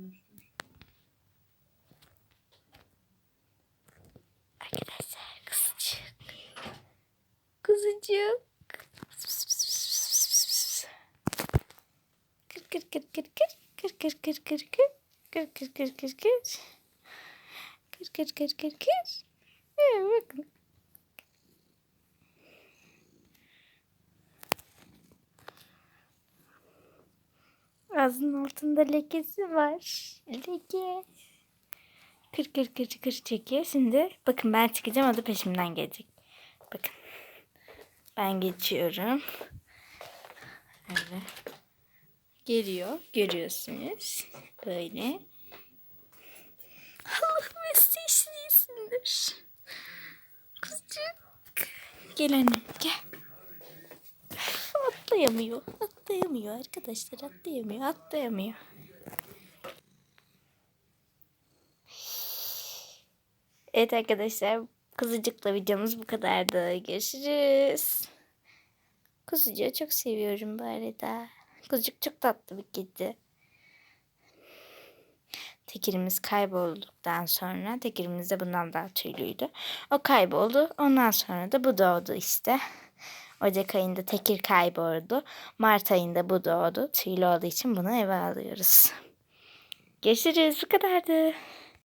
dönüştür. Arkadaşlar kızıcık. Kızıcık. Kır kır kır kır kır. Kır kır kır kır kır. Kır kır kır kır kır. Kır kır kır kır kır. Ee, bakın. Ağzının altında lekesi var. Leke. Kır kır kır kır çekiyor. Şimdi bakın ben çıkacağım o da peşimden gelecek. Bakın. Ben geçiyorum. Öyle. Geliyor. Görüyorsunuz. Böyle. Allah'ım mesleği iyisindir. Kızcık. Gel annem gel. Atlayamıyor. Atlayamıyor arkadaşlar. Atlayamıyor. Atlayamıyor. Evet arkadaşlar kuzucukla videomuz bu kadardı. Görüşürüz. Kuzucuğu çok seviyorum bu arada. Kuzucuk çok tatlı bir kedi. Tekirimiz kaybolduktan sonra tekirimiz de bundan daha tüylüydü. O kayboldu. Ondan sonra da bu doğdu işte. Ocak ayında tekir kayboldu. Mart ayında bu doğdu. Tüylü olduğu için bunu eve alıyoruz. Görüşürüz. Bu kadardı.